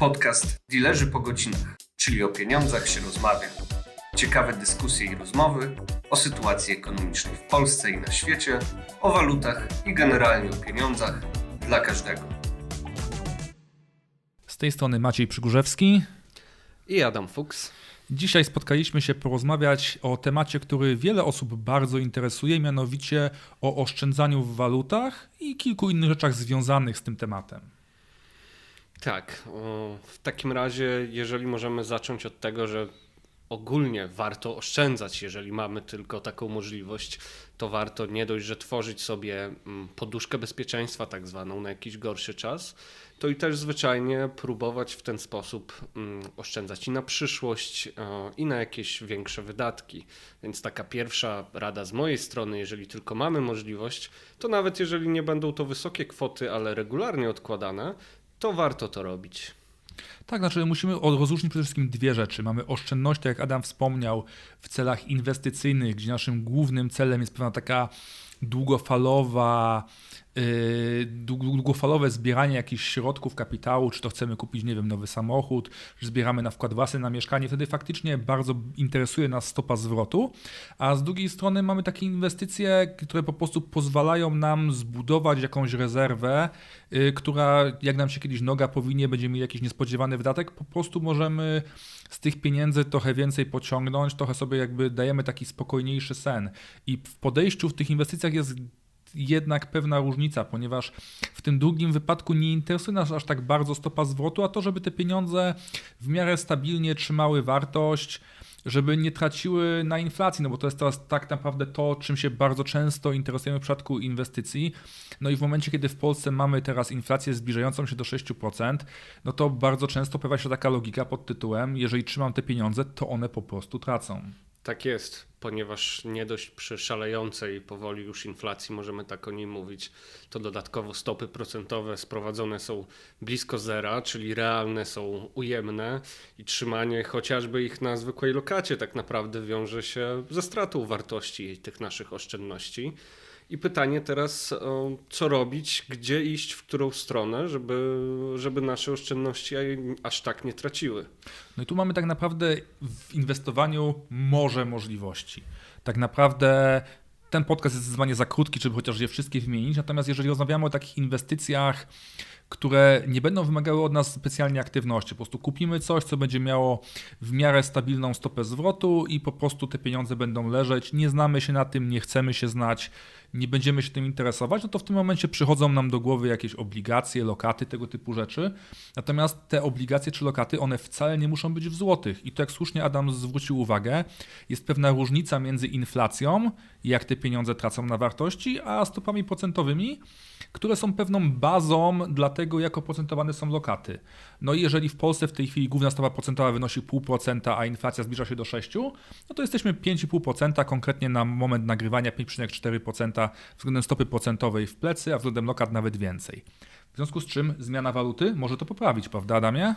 Podcast Dilerzy po godzinach, czyli o pieniądzach się rozmawia. Ciekawe dyskusje i rozmowy o sytuacji ekonomicznej w Polsce i na świecie, o walutach i generalnie o pieniądzach dla każdego. Z tej strony Maciej Przygórzewski. I Adam Fuchs. Dzisiaj spotkaliśmy się porozmawiać o temacie, który wiele osób bardzo interesuje, mianowicie o oszczędzaniu w walutach i kilku innych rzeczach związanych z tym tematem. Tak, w takim razie, jeżeli możemy zacząć od tego, że ogólnie warto oszczędzać, jeżeli mamy tylko taką możliwość, to warto nie dość, że tworzyć sobie mm, poduszkę bezpieczeństwa, tak zwaną, na jakiś gorszy czas, to i też zwyczajnie próbować w ten sposób mm, oszczędzać i na przyszłość, i na jakieś większe wydatki. Więc taka pierwsza rada z mojej strony, jeżeli tylko mamy możliwość, to nawet jeżeli nie będą to wysokie kwoty, ale regularnie odkładane, to warto to robić. Tak, znaczy musimy rozróżnić przede wszystkim dwie rzeczy. Mamy oszczędność, tak jak Adam wspomniał, w celach inwestycyjnych, gdzie naszym głównym celem jest pewna taka długofalowa, długofalowe zbieranie jakichś środków kapitału, czy to chcemy kupić, nie wiem, nowy samochód, czy zbieramy na wkład własny na mieszkanie, wtedy faktycznie bardzo interesuje nas stopa zwrotu, a z drugiej strony mamy takie inwestycje, które po prostu pozwalają nam zbudować jakąś rezerwę, yy, która jak nam się kiedyś noga powinie, będziemy mieli jakiś niespodziewany wydatek, po prostu możemy z tych pieniędzy trochę więcej pociągnąć, trochę sobie jakby dajemy taki spokojniejszy sen. I w podejściu w tych inwestycjach jest jednak pewna różnica, ponieważ w tym drugim wypadku nie interesuje nas aż tak bardzo stopa zwrotu, a to, żeby te pieniądze w miarę stabilnie trzymały wartość, żeby nie traciły na inflacji, no bo to jest teraz tak naprawdę to, czym się bardzo często interesujemy w przypadku inwestycji. No i w momencie, kiedy w Polsce mamy teraz inflację zbliżającą się do 6%, no to bardzo często pojawia się taka logika pod tytułem, jeżeli trzymam te pieniądze, to one po prostu tracą. Tak jest, ponieważ nie dość przy szalejącej powoli już inflacji, możemy tak o niej mówić, to dodatkowo stopy procentowe sprowadzone są blisko zera, czyli realne są ujemne i trzymanie chociażby ich na zwykłej lokacie tak naprawdę wiąże się ze stratą wartości tych naszych oszczędności. I pytanie teraz, co robić, gdzie iść, w którą stronę, żeby, żeby nasze oszczędności aż tak nie traciły. No i tu mamy tak naprawdę w inwestowaniu morze możliwości. Tak naprawdę ten podcast jest zdecydowanie za krótki, żeby chociaż je wszystkie wymienić. Natomiast jeżeli rozmawiamy o takich inwestycjach, które nie będą wymagały od nas specjalnie aktywności. Po prostu kupimy coś, co będzie miało w miarę stabilną stopę zwrotu i po prostu te pieniądze będą leżeć. Nie znamy się na tym, nie chcemy się znać, nie będziemy się tym interesować, no to w tym momencie przychodzą nam do głowy jakieś obligacje, lokaty, tego typu rzeczy. Natomiast te obligacje czy lokaty, one wcale nie muszą być w złotych. I to jak słusznie Adam zwrócił uwagę, jest pewna różnica między inflacją, jak te pieniądze tracą na wartości, a stopami procentowymi, które są pewną bazą dla tego, jak oprocentowane są lokaty. No i jeżeli w Polsce w tej chwili główna stopa procentowa wynosi 0,5%, a inflacja zbliża się do 6%, no to jesteśmy 5,5%, konkretnie na moment nagrywania 5,4% względem stopy procentowej w plecy, a względem lokat nawet więcej. W związku z czym zmiana waluty może to poprawić, prawda Adamie?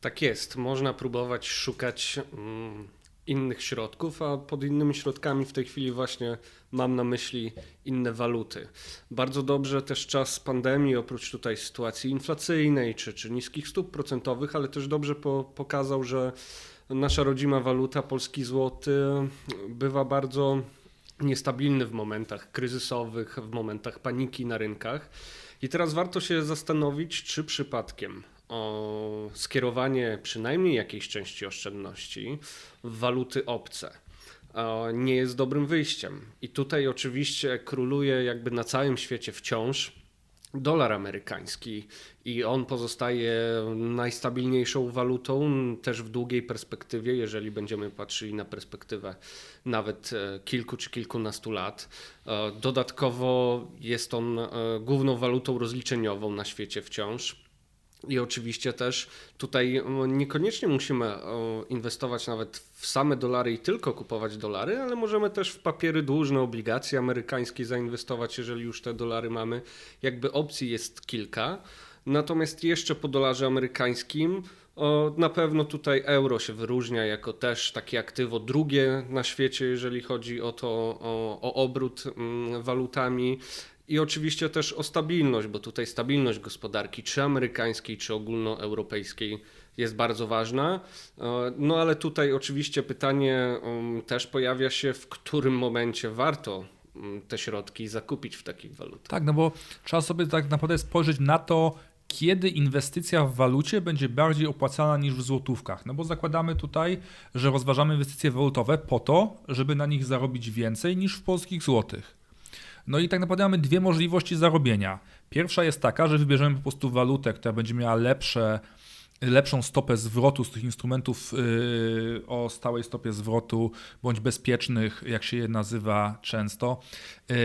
Tak jest. Można próbować szukać mm, innych środków, a pod innymi środkami w tej chwili właśnie mam na myśli inne waluty. Bardzo dobrze też czas pandemii, oprócz tutaj sytuacji inflacyjnej czy, czy niskich stóp procentowych, ale też dobrze po, pokazał, że nasza rodzima waluta, polski złoty, bywa bardzo niestabilny w momentach kryzysowych, w momentach paniki na rynkach. I teraz warto się zastanowić, czy przypadkiem o skierowanie przynajmniej jakiejś części oszczędności w waluty obce nie jest dobrym wyjściem. I tutaj oczywiście króluje jakby na całym świecie wciąż dolar amerykański i on pozostaje najstabilniejszą walutą też w długiej perspektywie, jeżeli będziemy patrzyli na perspektywę nawet e, kilku czy kilkunastu lat. E, dodatkowo jest on e, główną walutą rozliczeniową na świecie wciąż. I oczywiście też tutaj niekoniecznie musimy inwestować nawet w same dolary i tylko kupować dolary, ale możemy też w papiery dłużne, obligacje amerykańskie zainwestować, jeżeli już te dolary mamy. Jakby opcji jest kilka. Natomiast jeszcze po dolarze amerykańskim na pewno tutaj euro się wyróżnia jako też takie aktywo drugie na świecie, jeżeli chodzi o to, o, o obrót mm, walutami. I oczywiście też o stabilność, bo tutaj stabilność gospodarki, czy amerykańskiej, czy ogólnoeuropejskiej, jest bardzo ważna. E, No ale tutaj oczywiście pytanie um, też pojawia się, w którym momencie warto mm, te środki zakupić w takich walutach. Tak, no bo trzeba sobie tak naprawdę spojrzeć na to, kiedy inwestycja w walucie będzie bardziej opłacalna niż w złotówkach. No bo zakładamy tutaj, że rozważamy inwestycje walutowe po to, żeby na nich zarobić więcej niż w polskich złotych. No i tak naprawdę mamy dwie możliwości zarobienia. Pierwsza jest taka, że wybierzemy po prostu walutę, która będzie miała lepsze, lepszą stopę zwrotu z tych instrumentów yy, o stałej stopie zwrotu, bądź bezpiecznych, jak się je nazywa często, yy,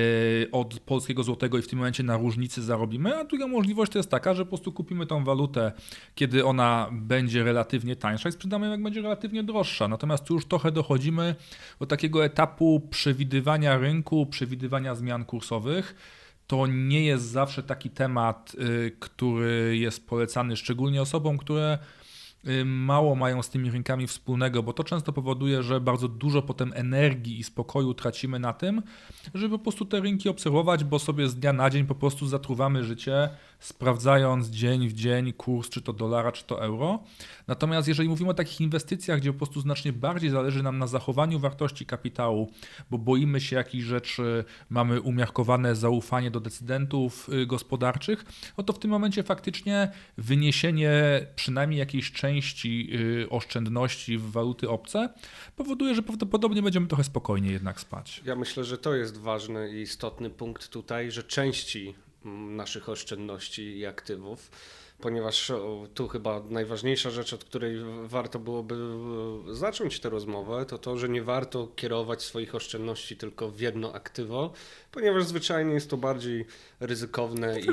od polskiego złotego i w tym momencie na różnicy zarobimy. A druga możliwość to jest taka, że po prostu kupimy tą walutę, kiedy ona będzie relatywnie tańsza i sprzedamy jak będzie relatywnie droższa. Natomiast tu już trochę dochodzimy do takiego etapu przewidywania rynku, przewidywania zmian kursowych to nie jest zawsze taki temat, y, który jest polecany szczególnie osobom, które y, mało mają z tymi rynkami wspólnego, bo to często powoduje, że bardzo dużo potem energii i spokoju tracimy na tym, żeby po prostu te rynki obserwować, bo sobie z dnia na dzień po prostu zatruwamy życie, sprawdzając dzień w dzień kurs, czy to dolara, czy to euro. Natomiast jeżeli mówimy o takich inwestycjach, gdzie po prostu znacznie bardziej zależy nam na zachowaniu wartości kapitału, bo boimy się jakichś rzeczy, mamy umiarkowane zaufanie do decydentów y, gospodarczych, no to w tym momencie faktycznie wyniesienie przynajmniej jakiejś części y, oszczędności w waluty obce powoduje, że prawdopodobnie będziemy trochę spokojniej jednak spać. Ja myślę, że to jest ważny i istotny punkt tutaj, że części naszych oszczędności i aktywów, ponieważ tu chyba najważniejsza rzecz, od której warto byłoby e, zacząć tę rozmowę, to to, że nie warto kierować swoich oszczędności tylko w jedno aktywo, ponieważ zwyczajnie jest to bardziej ryzykowne i,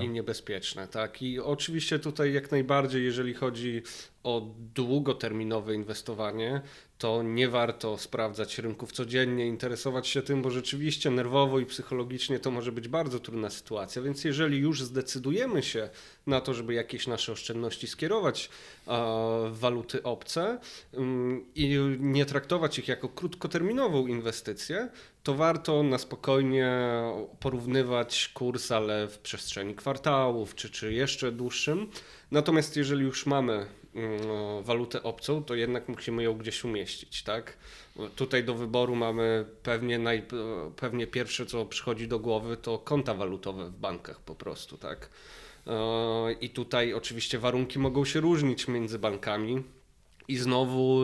i, i niebezpieczne. Tak? I oczywiście tutaj jak najbardziej, jeżeli chodzi o długoterminowe inwestowanie, to nie warto sprawdzać rynków codziennie, interesować się tym, bo rzeczywiście nerwowo i psychologicznie to może być bardzo trudna sytuacja. Więc jeżeli już zdecydujemy się na to, żeby jakieś nasze oszczędności skierować w waluty obce ym, i nie traktować ich jako krótkoterminową inwestycję, to warto na spokojnie porównywać kurs, ale w przestrzeni kwartałów czy, czy jeszcze dłuższym. Natomiast jeżeli już mamy mm, walutę obcą, to jednak musimy ją gdzieś umieścić, tak? Tutaj do wyboru mamy pewnie, naj, pewnie pierwsze, co przychodzi do głowy, to konta walutowe w bankach po prostu, tak? E, I tutaj oczywiście warunki mogą się różnić między bankami. I znowu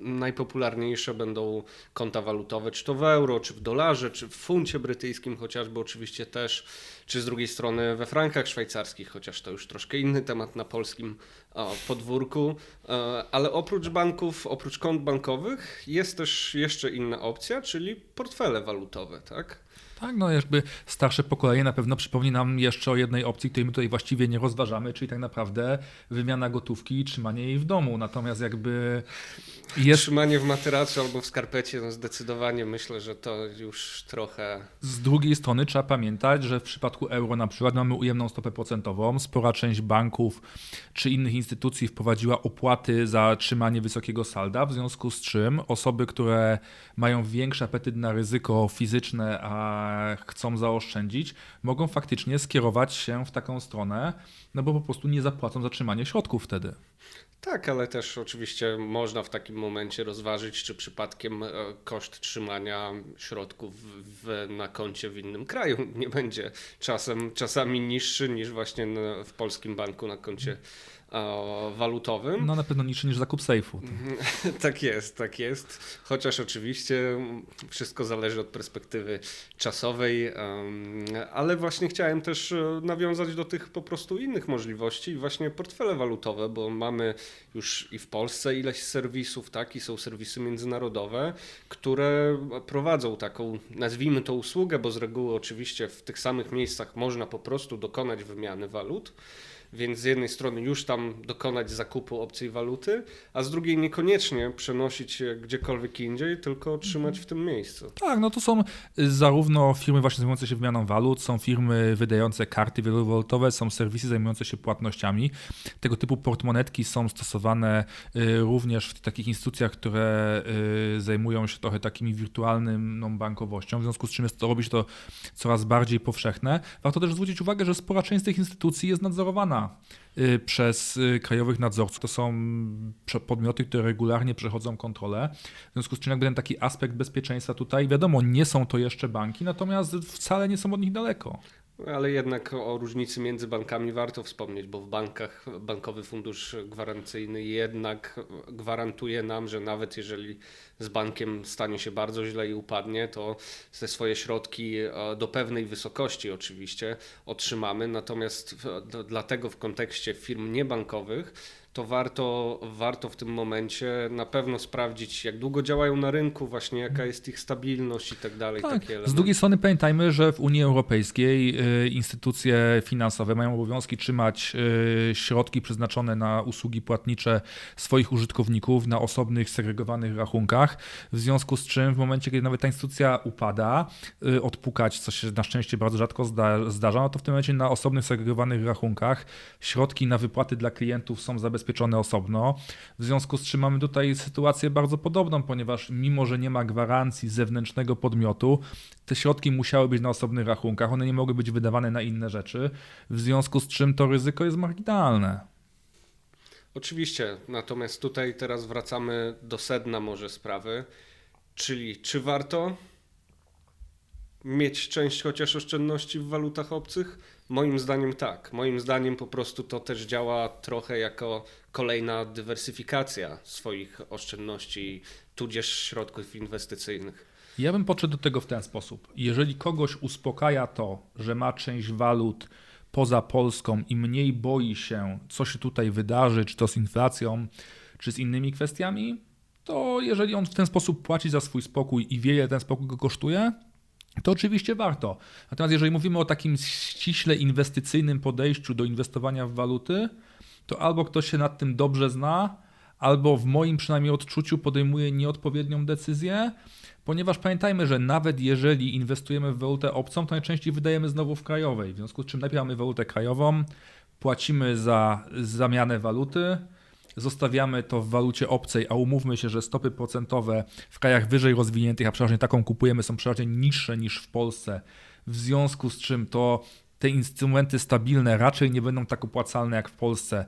najpopularniejsze będą konta walutowe, czy to w euro, czy w dolarze, czy w funcie brytyjskim, chociażby oczywiście też, czy z drugiej strony we frankach szwajcarskich, chociaż to już troszkę inny temat na polskim o, podwórku. E, Ale oprócz banków, oprócz kont bankowych jest też jeszcze inna opcja, czyli portfele walutowe, tak? Tak, no jakby starsze pokolenie na pewno przypomni nam jeszcze o jednej opcji, której my tutaj właściwie nie rozważamy, czyli tak naprawdę wymiana gotówki i trzymanie jej w domu. Natomiast jakby jest Trzymanie w materacu albo w skarpecie, no zdecydowanie myślę, że to już trochę Z drugiej strony trzeba pamiętać, że w przypadku euro na przykład mamy ujemną stopę procentową. Spora część banków czy innych instytucji wprowadziła opłaty za trzymanie wysokiego salda, w związku z czym osoby, które mają większy apetyt na ryzyko fizyczne, a chcą zaoszczędzić, mogą faktycznie skierować się w taką stronę, no bo po prostu nie zapłacą za trzymanie środków wtedy. Tak, ale też oczywiście można w takim momencie rozważyć, czy przypadkiem e, koszt trzymania środków w, na koncie w innym kraju nie będzie czasem, czasami niższy niż właśnie w polskim banku na koncie e, walutowym. No na pewno niższy niż zakup sejfu. tak jest, tak jest. Chociaż oczywiście wszystko zależy od perspektywy czasowej, ale właśnie chciałem też e, nawiązać do tych po prostu innych możliwości, właśnie portfele walutowe, bo mamy już i w Polsce ileś serwisów, tak, i są serwisy międzynarodowe, które prowadzą taką, nazwijmy to usługę, bo z reguły oczywiście w tych samych miejscach można po prostu dokonać wymiany walut. Więc z jednej strony już tam dokonać zakupu obcej waluty, a z drugiej niekoniecznie przenosić się gdziekolwiek indziej, tylko trzymać w tym miejscu. Tak, no to są y, zarówno firmy właśnie zajmujące się wymianą walut, są firmy wydające karty wielowalutowe, są serwisy zajmujące się płatnościami. Tego typu portmonetki są stosowane y, również w takich instytucjach, które y, zajmują się trochę takimi wirtualną bankowością, w związku z czym jest to, robi się to coraz bardziej powszechne. Warto też zwrócić uwagę, że spora część z tych instytucji jest nadzorowana y, przez y, krajowych nadzorców. To są podmioty, które regularnie przechodzą kontrolę. W związku z czym jakby ten taki aspekt bezpieczeństwa tutaj, wiadomo, nie są to jeszcze banki, natomiast wcale nie są od nich daleko. Ale jednak o różnicy między bankami warto wspomnieć, bo w bankach bankowy fundusz gwarancyjny jednak gwarantuje nam, że nawet jeżeli z bankiem stanie się bardzo źle i upadnie, to te swoje środki e, do pewnej wysokości oczywiście otrzymamy. Natomiast dlatego w kontekście firm niebankowych to warto, warto w tym momencie na pewno sprawdzić, jak długo działają na rynku, właśnie jaka jest ich stabilność i tak dalej. Tak. takie Z drugiej strony pamiętajmy, że w Unii Europejskiej y, instytucje finansowe mają obowiązki trzymać y, środki przeznaczone na usługi płatnicze swoich użytkowników na osobnych, segregowanych rachunkach, w związku z czym w momencie, kiedy nawet ta instytucja upada, y, odpukać, co się na szczęście bardzo rzadko zda, zdarza, no to w tym momencie na osobnych, segregowanych rachunkach środki na wypłaty dla klientów są zabezpieczone osobno, w związku z czym mamy tutaj sytuację bardzo podobną, ponieważ mimo, że nie ma gwarancji zewnętrznego podmiotu, te środki musiały być na osobnych rachunkach, one nie mogły być wydawane na inne rzeczy, w związku z czym to ryzyko jest marginalne. Oczywiście, natomiast tutaj teraz wracamy do sedna może sprawy, czyli czy warto mieć część chociaż oszczędności w walutach obcych? Moim zdaniem tak. Moim zdaniem po prostu to też działa trochę jako kolejna dywersyfikacja swoich oszczędności, tudzież środków inwestycyjnych. Ja bym podszedł do tego w ten sposób. Jeżeli kogoś uspokaja to, że ma część walut poza Polską i mniej boi się, co się tutaj wydarzy, czy to z inflacją, czy z innymi kwestiami, to jeżeli on w ten sposób płaci za swój spokój i wie, ile ten spokój go kosztuje, to oczywiście warto. Natomiast jeżeli mówimy o takim ściśle inwestycyjnym podejściu do inwestowania w waluty, to albo ktoś się nad tym dobrze zna, albo w moim przynajmniej odczuciu podejmuje nieodpowiednią decyzję, ponieważ pamiętajmy, że nawet jeżeli inwestujemy w walutę obcą, to najczęściej wydajemy znowu w krajowej, w związku z czym najpierw mamy walutę krajową, płacimy za zamianę waluty, zostawiamy to w walucie obcej, a umówmy się, że stopy procentowe w krajach wyżej rozwiniętych, a przeważnie taką kupujemy, są przeważnie niższe niż w Polsce, w związku z czym to te instrumenty stabilne raczej nie będą tak opłacalne jak w Polsce,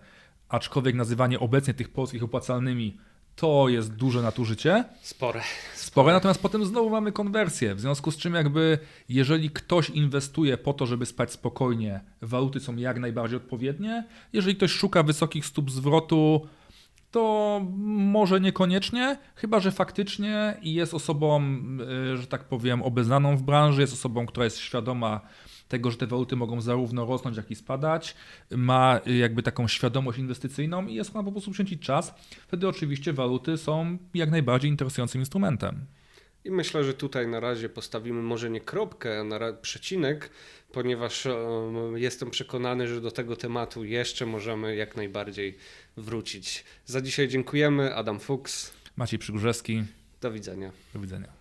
aczkolwiek nazywanie obecnie tych polskich opłacalnymi to jest duże nadużycie. Spore. Spore, natomiast potem znowu mamy konwersję, w związku z czym jakby jeżeli ktoś inwestuje po to, żeby spać spokojnie, waluty są jak najbardziej odpowiednie. Jeżeli ktoś szuka wysokich stóp zwrotu, to może niekoniecznie, chyba że faktycznie jest osobą, y, że tak powiem, obeznaną w branży, jest osobą, która jest świadoma tego, że te waluty mogą zarówno rosnąć, jak i spadać, ma y, jakby taką świadomość inwestycyjną i jest ona po prostu poświęcić czas. Wtedy oczywiście waluty są jak najbardziej interesującym instrumentem. I myślę, że tutaj na razie postawimy może nie kropkę, a na przecinek, ponieważ em, jestem przekonany, że do tego tematu jeszcze możemy jak najbardziej wrócić. Za dzisiaj dziękujemy. Adam Fuchs. Maciej Przygórzewski, Do widzenia. do widzenia.